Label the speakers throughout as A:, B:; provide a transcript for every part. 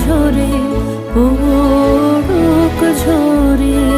A: ঝরে পড়ুক ঝরে।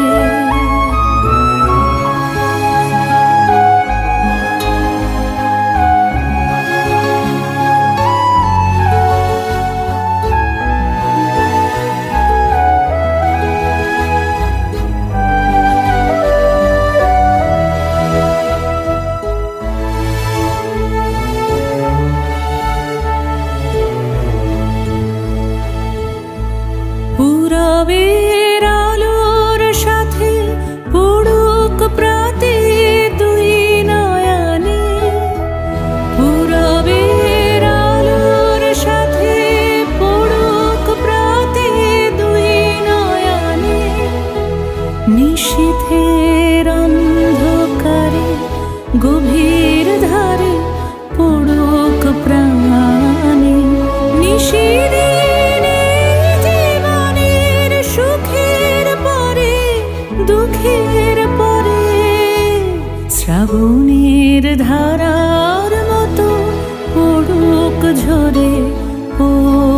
A: নিশীথের অন্ধকারে, গভীর ধারে পড়ুক প্রাণে। নিশিদিনে জীবনের সুখের পরে, দুঃখের পরে, শ্রাবণের ধারার মতো পড়ুক ঝরে ও